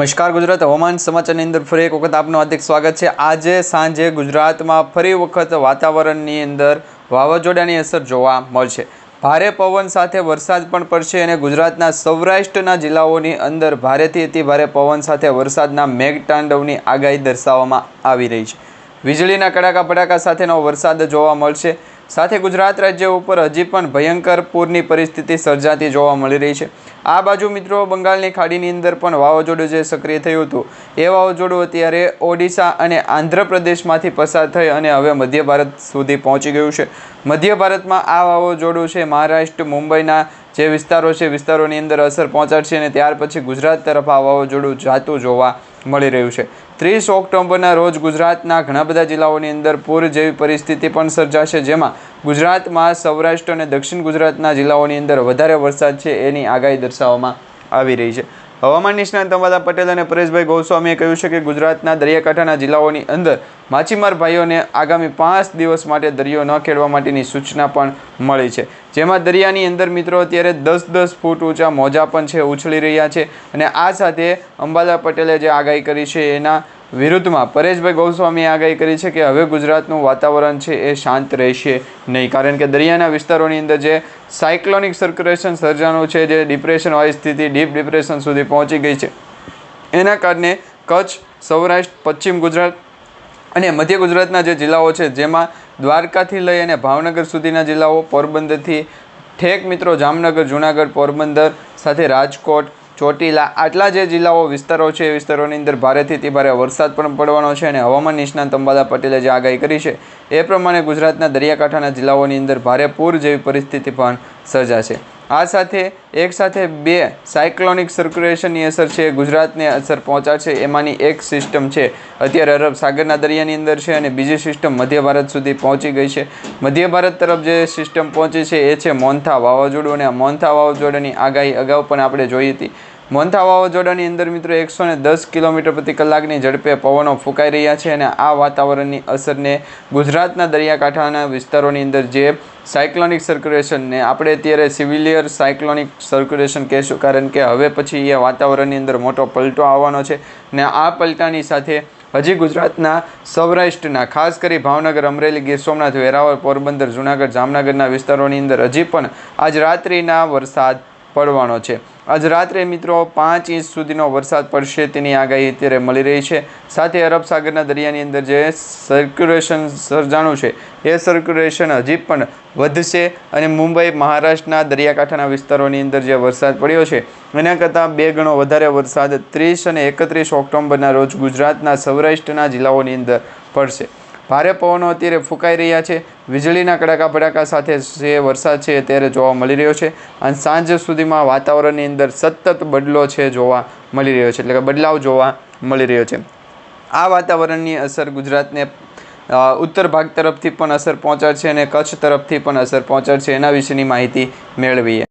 નમસ્કાર ગુજરાત હવામાન સમાચારની અંદર ફરી એક વખત આપનું હાર્દિક સ્વાગત છે. આજે સાંજે ગુજરાતમાં ફરી વખત વાતાવરણની અંદર વાવાઝોડાની અસર જોવા મળશે. ભારે પવન સાથે વરસાદ પણ પડશે અને ગુજરાતના સૌરાષ્ટ્રના જિલ્લાઓની અંદર ભારેથી અતિ ભારે પવન સાથે વરસાદના મેઘતાંડવની આગાહી દર્શાવવામાં આવી રહી છે. વીજળીના કડાકા ભડાકા સાથેનો વરસાદ જોવા મળશે. સાથે ગુજરાત રાજ્ય ઉપર હજી પણ ભયંકર પૂરની પરિસ્થિતિ સર્જાતી જોવા મળી રહી છે. આ બાજુ મિત્રો બંગાળની ખાડીની અંદર પણ વાવાઝોડું જે સક્રિય થયું હતું, એ વાવાઝોડું અત્યારે ઓડિશા અને આંધ્રપ્રદેશમાંથી પસાર થઈ અને હવે મધ્ય ભારત સુધી પહોંચી ગયું છે. મધ્ય ભારતમાં આ વાવાઝોડું છે મહારાષ્ટ્ર, મુંબઈના જે વિસ્તારો છે, વિસ્તારોની અંદર અસર પહોંચાડશે અને ત્યાર પછી ગુજરાત તરફ આ વાવાઝોડું જાતું જોવા મળી રહ્યું છે. ત્રીસ ઓક્ટોબરના રોજ ગુજરાતના ઘણા બધા જિલ્લાઓની અંદર પૂર જેવી પરિસ્થિતિ પણ સર્જાશે, જેમાં ગુજરાતમાં સૌરાષ્ટ્ર અને દક્ષિણ ગુજરાતના જિલ્લાઓની અંદર વધારે વરસાદ છે એની આગાહી દર્શાવવામાં આવી રહી છે. હવામાન નિષ્ણાંત અંબાદા પટેલ અને પરેશભાઈ ગોસ્વામીએ કહ્યું છે કે ગુજરાતના દરિયાકાંઠાના જિલ્લાઓની અંદર માછીમાર ભાઈઓને આગામી પાંચ દિવસ માટે દરિયો ન ખેડવા માટેની સૂચના પણ મળી છે. જેમાં દરિયાની અંદર મિત્રો અત્યારે દસ દસ ફૂટ ઊંચા મોજા પણ છે, ઉછળી રહ્યા છે અને આ સાથે અંબાદા પટેલે જે આગાહી કરી છે એના વિરુદ્ધમાં પરેશભાઈ ગોસ્વામીએ આગાહી કરી છે કે હવે ગુજરાતનું વાતાવરણ છે એ શાંત રહેશે નહીં. કારણ કે દરિયાના વિસ્તારોની અંદર જે સાયક્લોનિક સર્ક્યુલેશન સર્જાનું છે, જે ડિપ્રેશનવાળી સ્થિતિ ડીપ ડિપ્રેશન સુધી પહોંચી ગઈ છે, એના કારણે કચ્છ, સૌરાષ્ટ્ર, પશ્ચિમ ગુજરાત અને મધ્ય ગુજરાતના જે જિલ્લાઓ છે, જેમાં દ્વારકાથી લઈ અને ભાવનગર સુધીના જિલ્લાઓ પોરબંદરથી ઠેક મિત્રો જામનગર, જુનાગઢ પોરબંદર સાથે રાજકોટ ચોટીલા આટલા જે જિલ્લાઓ, વિસ્તારો છે, એ વિસ્તારોની અંદર ભારેથી તે ભારે વરસાદ પણ પડવાનો છે અને હવામાન નિષ્ણાંત અંબાદા પટેલે જે આગાહી કરી છે, એ પ્રમાણે ગુજરાતના દરિયાકાંઠાના જિલ્લાઓની અંદર ભારે પૂર જેવી પરિસ્થિતિ પણ સર્જાશે આ સાથે એક સાથે બે સાયક્લોનિક સર્ક્યુલેશનની અસર છે, ગુજરાતને અસર પહોંચાડશે એમાંની એક સિસ્ટમ છે, અત્યારે અરબ સાગરના દરિયાની અંદર છે અને બીજી સિસ્ટમ મધ્ય ભારત સુધી પહોંચી ગઈ છે. મધ્ય ભારત તરફ જે સિસ્ટમ પહોંચી છે, એ છે મોન્થા વાવાઝોડું અને મોન્થા વાવાઝોડાની આગાહી અગાઉ પણ આપણે જોઈ હતી. મોન્થા વાવાઝોડાની અંદર મિત્રો એકસો ને દસ કિલોમીટર પ્રતિ કલાકની ઝડપે પવનો ફૂંકાઈ રહ્યા છે અને આ વાતાવરણની અસરને ગુજરાતના દરિયાકાંઠાના વિસ્તારોની અંદર જે સાયક્લોનિક સર્ક્યુલેશનને આપણે અત્યારે સિવિલિયર સાયક્લોનિક સર્ક્યુલેશન કહેશું કારણ કે હવે પછી એ વાતાવરણની અંદર મોટો પલટો આવવાનો છે ને આ પલટાની સાથે હજી ગુજરાતના સૌરાષ્ટ્રના, ખાસ કરી ભાવનગર, અમરેલી, ગીર સોમનાથ, વેરાવળ, પોરબંદર, જુનાગઢ, જામનગરના વિસ્તારોની અંદર હજી પણ આજ રાત્રિના વરસાદ પડવાનો છે. આજ રાત્રે મિત્રો પાંચ ઇંચ સુધીનો વરસાદ પડશે તેની આગાહી અત્યારે મળી રહી છે. સાથે અરબ સાગરના દરિયાની અંદર જે સર્ક્યુલેશન સર્જાણું છે, એ સર્ક્યુલેશન હજી પણ વધશે અને મુંબઈ, મહારાષ્ટ્રના દરિયાકાંઠાના વિસ્તારોની અંદર જે વરસાદ પડ્યો છે, એના કરતાં બે ગણો વધારે વરસાદ ત્રીસ અને એકત્રીસ ઓક્ટોબરના રોજ ગુજરાતના સૌરાષ્ટ્રના જિલ્લાઓની અંદર પડશે. ભારે પવનો અત્યારે ફૂંકાઈ રહ્યા છે. વીજળીના કડાકા ભડાકા સાથે જે વરસાદ છે અત્યારે જોવા મળી રહ્યો છે. અને સાંજ સુધીમાં વાતાવરણની અંદર સતત બદલો છે જોવા મળી રહ્યો છે. એટલે કે બદલાવ જોવા મળી રહ્યો છે. આ વાતાવરણની અસર ગુજરાતને ઉત્તર ભાગ તરફથી પણ અસર પહોંચાડશે અને કચ્છ તરફથી પણ અસર પહોંચાડશે એના વિશેની માહિતી મેળવીએ.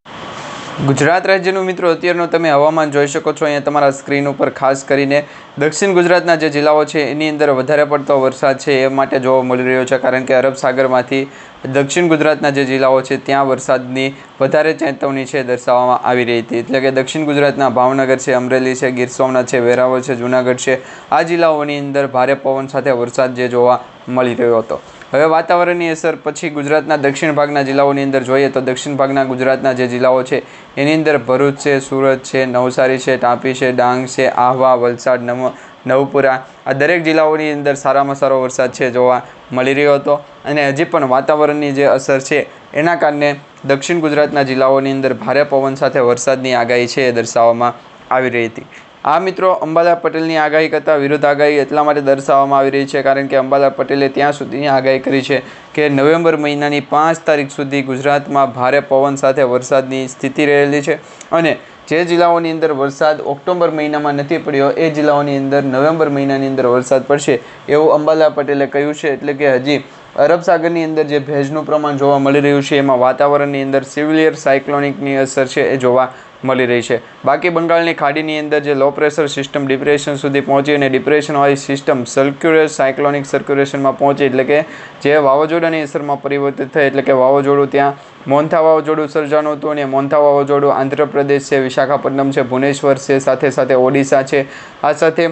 ગુજરાત રાજ્યનું મિત્રો, અત્યારનું તમે હવામાન જોઈ શકો છો. અહીંયા તમારા સ્ક્રીન ઉપર ખાસ કરીને દક્ષિણ ગુજરાતના જે જિલ્લાઓ છે, એની અંદર વધારે પડતો વરસાદ છે, એ માટે જોવા મળી રહ્યો છે. કારણ કે અરબ સાગરમાંથી દક્ષિણ ગુજરાતના જે જિલ્લાઓ છે, ત્યાં વરસાદની વધારે ચેતવણી છે દર્શાવવામાં આવી રહી હતી. એટલે કે દક્ષિણ ગુજરાતના ભાવનગર છે, અમરેલી છે, ગીર સોમનાથ છે, વેરાવળ છે, જુનાગઢ છે, આ જિલ્લાઓની અંદર ભારે પવન સાથે વરસાદ જે જોવા મળી રહ્યો હતો. હવે વાતાવરણની અસર પછી ગુજરાતના દક્ષિણ ભાગના જિલ્લાઓની અંદર જોઈએ તો દક્ષિણ ભાગના ગુજરાતના જે જિલ્લાઓ છે, એની અંદર ભરૂચ છે, સુરત છે, નવસારી છે, તાપી છે, ડાંગ છે, આહવા, વલસાડ, નવ, નવપુરા આ દરેક જિલ્લાઓની અંદર સારામાં સારો વરસાદ છે જોવા મળી રહ્યો હતો. અને હજી પણ વાતાવરણની જે અસર છે, એના કારણે દક્ષિણ ગુજરાતના જિલ્લાઓની અંદર ભારે પવન સાથે વરસાદની આગાહી છે એ દર્શાવવામાં આવી રહી હતી. આ મિત્રો, અંબાલા પટેલની આગાહી કરતાં વિરુદ્ધ આગાહી એટલા માટે દર્શાવવામાં આવી રહી છે કારણ કે અંબાલા પટેલે ત્યાં સુધીની આગાહી કરી છે કે નવેમ્બર મહિનાની પાંચ તારીખ સુધી ગુજરાતમાં ભારે પવન સાથે વરસાદની સ્થિતિ રહેલી છે અને જે જિલ્લાઓની અંદર વરસાદ ઓક્ટોબર મહિનામાં નથી પડ્યો, એ જિલ્લાઓની અંદર નવેમ્બર મહિનાની અંદર વરસાદ પડશે એવું અંબાલા પટેલે કહ્યું છે. એટલે કે હજી અરબ સાગરની અંદર જે ભેજનું પ્રમાણ જોવા મળી રહ્યું છે, એમાં વાતાવરણની અંદર સિવિલિયર સાયક્લોનિકની અસર છે એ જોવા મળી રહી છે. બાકી બંગાળની ખાડીની અંદર જે લો પ્રેશર સિસ્ટમ ડિપ્રેશન સુધી પહોંચી અને ડિપ્રેશનવાળી સિસ્ટમ સર્ક્યુલર સાયક્લોનિક સર્ક્યુલેશનમાં પહોંચી, એટલે કે જે વાવાઝોડાની અસરમાં પરિવર્તિત થઈ, એટલે કે વાવાઝોડું ત્યાં મોન્થા વાવાઝોડું સર્જાનું હતું અને મોન્થા વાવાઝોડું આંધ્રપ્રદેશ છે, વિશાખાપટ્ટનમ છે, ભુવનેશ્વર છે, સાથે સાથે ઓડિશા છે. આ સાથે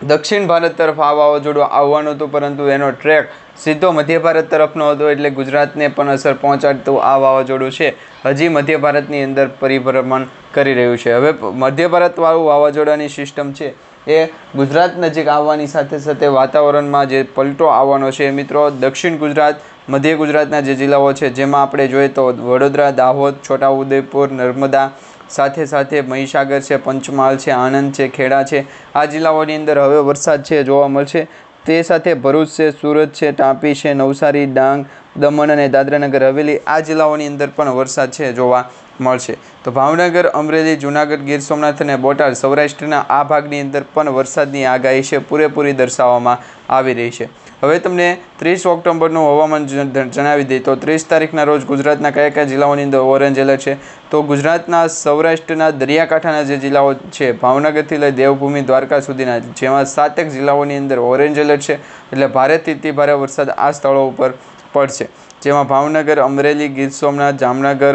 દક્ષિણ ભારત તરફ આ વાવાઝોડું આવવાનું હતું, પરંતુ એનો ટ્રેક સીધો મધ્ય ભારત તરફનો હતો એટલે ગુજરાતને પણ અસર પહોંચાડતું આ વાવાઝોડું છે. હજી મધ્ય ભારતની અંદર પરિભ્રમણ કરી રહ્યું છે. હવે મધ્ય ભારતવાળું વાવાઝોડાની સિસ્ટમ છે એ ગુજરાત નજીક આવવાની સાથે સાથે વાતાવરણમાં જે પલટો આવવાનો છે મિત્રો દક્ષિણ ગુજરાત, મધ્ય ગુજરાતના જે જિલ્લાઓ છે, જેમાં આપણે જોઈએ તો વડોદરા, દાહોદ, છોટાઉદેપુર, નર્મદા સાથે સાથે મહીસાગર છે, પંચમહાલ છે, આણંદ છે, ખેડા છે. આ જિલ્લાઓની અંદર હવે વરસાદ છે, જોવા મળશે. તે સાથે ભરૂચ છે, સુરત છે, તાપી છે, નવસારી, ડાંગ, દમણ અને દાદરાનગર હવેલી આ જિલ્લાઓની અંદર પણ વરસાદ છે, જોવા મળશે. તો ભાવનગર, અમરેલી, જુનાગઢ, ગીર સોમનાથ અને બોટાદ સૌરાષ્ટ્રના આ ભાગની અંદર પણ વરસાદની આગાહી છે, પૂરેપૂરી દર્શાવવામાં આવી રહી છે. હવે તમને ત્રીસ ઓક્ટોબરનું હવામાન જણાવી દઈએ. તો ત્રીસ તારીખના રોજ ગુજરાતના કયા કયા જિલ્લાઓની અંદર ઓરેન્જ એલર્ટ છે? તો ગુજરાતના સૌરાષ્ટ્રના દરિયાકાંઠાના જે જિલ્લાઓ છે, ભાવનગરથી લઈ દેવભૂમિ, દ્વારકા સુધીના, જેમાં સાતેક જિલ્લાઓની અંદર ઓરેન્જ એલર્ટ છે. એટલે ભારેથી ભારે વરસાદ આ સ્થળો ઉપર પડશે. જેમાં ભાવનગર, અમરેલી, ગીર સોમનાથ, જામનગર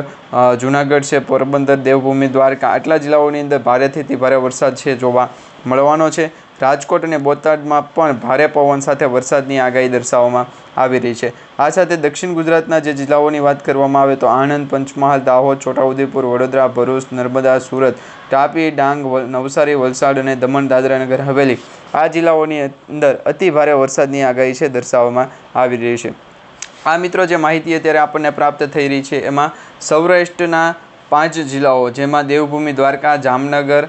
જુનાગઢ છે, પોરબંદર, દેવભૂમિ, દ્વારકા, આટલા જિલ્લાઓની અંદર ભારેથી અતિ ભારે વરસાદ છે જોવા મળવાનો છે. રાજકોટ અને બોટાદમાં પણ ભારે પવન સાથે વરસાદની આગાહી દર્શાવવામાં આવી રહી છે. આ સાથે દક્ષિણ ગુજરાતના જે જિલ્લાઓની વાત કરવામાં આવે તો આણંદ, પંચમહાલ, દાહોદ, છોટાઉદેપુર, વડોદરા, ભરૂચ, નર્મદા, સુરત, તાપી, ડાંગ નવસારી, વલસાડ અને દમણ દાદરાનગર હવેલી આ જિલ્લાઓની અંદર અતિ ભારે વરસાદની આગાહી છે દર્શાવવામાં આવી રહી છે. આ મિત્રો જે માહિતી અત્યારે આપણને પ્રાપ્ત થઈ રહી છે, એમાં સૌરાષ્ટ્રના પાંચ જિલ્લાઓ, જેમાં દેવભૂમિ, દ્વારકા, જામનગર,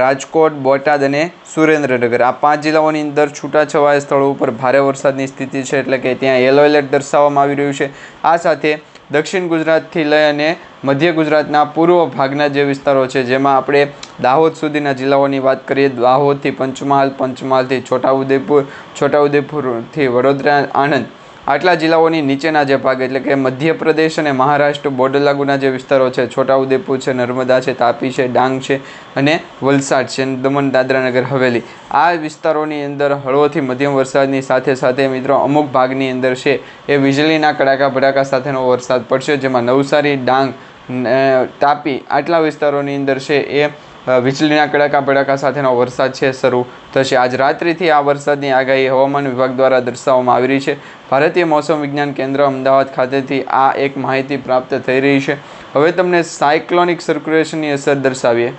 રાજકોટ, બોટાદ અને સુરેન્દ્રનગર, આ પાંચ જિલ્લાઓની અંદર છૂટાછવાયા સ્થળો ઉપર ભારે વરસાદની સ્થિતિ છે, એટલે કે ત્યાં યલો એલર્ટ દર્શાવવામાં આવી રહ્યું છે. આ સાથે દક્ષિણ ગુજરાતથી લઈ અને મધ્ય ગુજરાતના પૂર્વ ભાગના જે વિસ્તારો છે, જેમાં આપણે દાહોદ સુધીના જિલ્લાઓની વાત કરીએ, દાહોદથી પંચમહાલ, પંચમહાલથી છોટાઉદેપુર, છોટાઉદેપુરથી વડોદરા, આણંદ આટલા જિલ્લાઓની નીચેના જે ભાગ, એટલે કે મધ્યપ્રદેશ અને મહારાષ્ટ્ર બોર્ડર લાગુના જે વિસ્તારો છે, છોટાઉદેપુર છે, નર્મદા છે, તાપી છે, ડાંગ છે અને વલસાડ છે, દમણ દાદરાનગર હવેલી. આ વિસ્તારોની અંદર હળવોથી મધ્યમ વરસાદની સાથે સાથે મિત્રો અમુક ભાગની અંદર છે એ વીજળીના કડાકા ભડાકા સાથેનો વરસાદ પડશે, જેમાં નવસારી, ડાંગ તાપી આટલા વિસ્તારોની અંદર છે એ વીજળીના કડાકા ભડાકા સાથેનો વરસાદ છે, શરૂ થશે. આજ રાત્રિથી આ વરસાદની આગાહી હવામાન વિભાગ દ્વારા દર્શાવવામાં આવી રહી છે. ભારતીય મોસમ વિજ્ઞાન કેન્દ્ર અમદાવાદ ખાતેથી આ એક માહિતી પ્રાપ્ત થઈ રહી છે. હવે તમને સાયક્લોનિક સર્ક્યુલેશનની અસર દર્શાવીએ.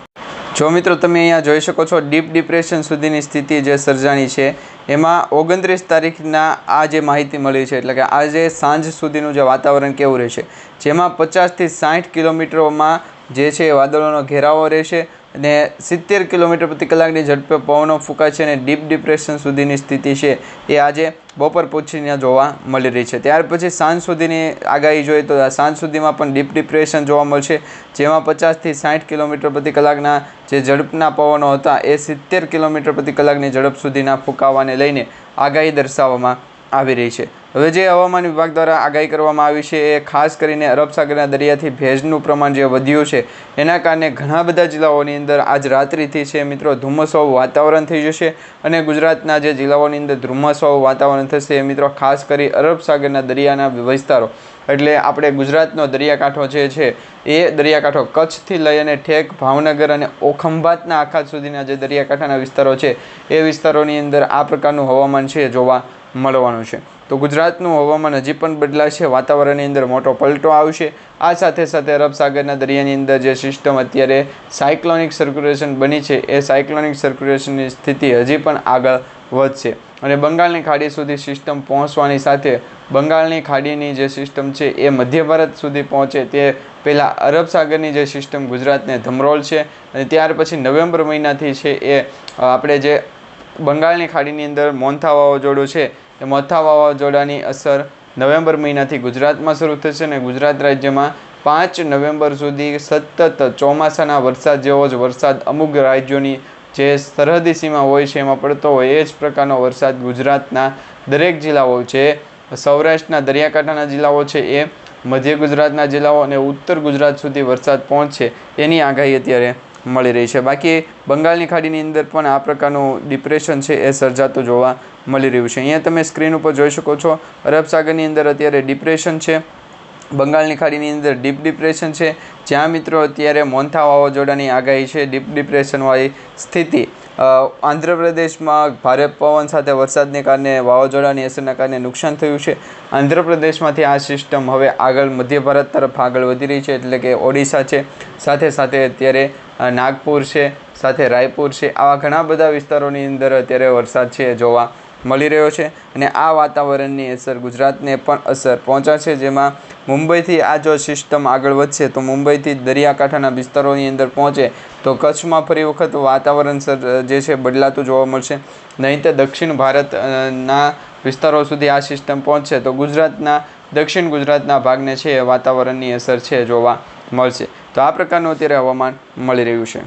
જો મિત્રો તમે અહીંયા જોઈ શકો છો, ડીપ ડિપ્રેશન સુધીની સ્થિતિ જે સર્જાણી છે, એમાં ઓગણત્રીસ તારીખના આ જે માહિતી મળી છે, એટલે કે આજે સાંજ સુધીનું જે વાતાવરણ કેવું રહેશે, જેમાં પચાસથી સાઠ કિલોમીટરોમાં જે છે એ વાદળોનો ઘેરાવો રહેશે. અને સિત્તેર કિલોમીટર પ્રતિ કલાકની ઝડપે પવનો ફૂંકાશે અને ડીપ ડિપ્રેશન સુધીની સ્થિતિ છે એ આજે બપોર પછીના જોવા મળી રહી છે. ત્યાર પછી સાંજ સુધીની આગાહી જોઈએ તો સાંજ સુધીમાં પણ ડીપ ડિપ્રેશન જોવા મળશે, જેમાં પચાસથી સાઠ કિલોમીટર પ્રતિ કલાકના જે ઝડપના પવનો હતા એ સિત્તેર કિલોમીટર પ્રતિ કલાકની ઝડપ સુધીના ફૂંકાવાને લઈને આગાહી દર્શાવવામાં આવી રહી છે. હવે જે હવામાન વિભાગ દ્વારા આગાહી કરવામાં આવી છે એ ખાસ કરીને અરબ સાગરના દરિયાથી ભેજનું પ્રમાણ જે વધ્યું છે, એના કારણે ઘણા બધા જિલ્લાઓની અંદર આજ રાત્રિથી છે મિત્રો ધુમ્મસવાળું વાતાવરણ થઈ જશે અને ગુજરાતના જે જિલ્લાઓની અંદર ધુમ્મસવાળું વાતાવરણ થશે એ મિત્રો ખાસ કરી અરબ સાગરના દરિયાના વિસ્તારો, એટલે આપણે ગુજરાતનો દરિયાકાંઠો જે છે એ દરિયાકાંઠો કચ્છથી લઈ અને ઠેક ભાવનગર અને ઓખંભાતના આખાત સુધીના જે દરિયાકાંઠાના વિસ્તારો છે, એ વિસ્તારોની અંદર આ પ્રકારનું હવામાન છે જોવા મળવાનું છે. તો ગુજરાતનું હવામાન હજી પણ બદલાશે, વાતાવરણની અંદર મોટો પલટો આવશે. આ સાથે સાથે અરબ સાગરના દરિયાની અંદર જે સિસ્ટમ અત્યારે સાયક્લોનિક સર્ક્યુલેશન બની છે, એ સાયક્લોનિક સર્ક્યુલેશનની સ્થિતિ હજી પણ આગળ વધશે. અને બંગાળની ખાડી સુધી સિસ્ટમ પહોંચવાની સાથે બંગાળની ખાડીની જે સિસ્ટમ છે, એ મધ્ય ભારત સુધી પહોંચે તે પહેલાં અરબ સાગરની જે સિસ્ટમ ગુજરાતને ધમરોલ છે. અને ત્યાર પછી નવેમ્બર મહિનાથી છે એ આપણે જે બંગાળની ખાડીની અંદર મોન્થા વાવાઝોડું છે. એ મોથા વાવાઝોડાની અસર નવેમ્બર મહિનાથી ગુજરાતમાં શરૂ થશે અને ગુજરાત રાજ્યમાં પાંચ નવેમ્બર સુધી સતત ચોમાસાના વરસાદ જેવો જ વરસાદ અમુક રાજ્યોની જે સરહદી સીમા હોય છે એમાં પડતો હોય એ જ પ્રકારનો વરસાદ ગુજરાતના દરેક જિલ્લાઓ છે. સૌરાષ્ટ્રના દરિયાકાંઠાના જિલ્લાઓ છે એ, મધ્ય ગુજરાતના જિલ્લાઓ અને ઉત્તર ગુજરાત સુધી વરસાદ પહોંચશે એની આગાહી અત્યારે મળી રહી છે. બાકી બંગાળની ખાડીની અંદર પણ આ પ્રકારનું ડિપ્રેશન છે એ સર્જાતું જોવા મળી રહ્યું છે. અહીંયા તમે સ્ક્રીન ઉપર જોઈ શકો છો, અરબ સાગરની અંદર અત્યારે ડિપ્રેશન છે, બંગાળની ખાડીની અંદર ડીપ ડિપ્રેશન છે. જ્યાં મિત્રો અત્યારે મોન્થા વાવાઝોડાની આગાહી છે ડીપ ડિપ્રેશનવાળી સ્થિતિ. આંધ્રપ્રદેશમાં ભારે પવન સાથે વરસાદને કારણે વાવાઝોડાની અસરના કારણે નુકસાન થયું છે. આંધ્રપ્રદેશમાંથી આ સિસ્ટમ હવે આગળ મધ્ય ભારત તરફ આગળ વધી રહી છે, એટલે કે ઓડિશા છે. સાથે સાથે અત્યારે નાગપુર છે, સાથે રાયપુર છે. આવા ઘણા બધા વિસ્તારોની અંદર અત્યારે વરસાદ છે જોવા મળી રહ્યો છે અને આ વાતાવરણની અસર ગુજરાતને પણ અસર પહોંચાડશે જેમાં મુંબઈથી આ જો સિસ્ટમ આગળ વધશે, તો મુંબઈથી દરિયાકાંઠાના વિસ્તારોની અંદર પહોંચે, તો કચ્છમાં ફરી વખત વાતાવરણ સર, જે છે, બદલાતું જોવા મળશે. નહીં તો દક્ષિણ ભારતના વિસ્તારો સુધી આ સિસ્ટમ પહોંચશે. તો ગુજરાતના, દક્ષિણ ગુજરાતના ભાગને છે વાતાવરણની અસર છે, જોવા મળશે. તો આ પ્રકારનું અત્યારે હવામાન મળી રહ્યું છે.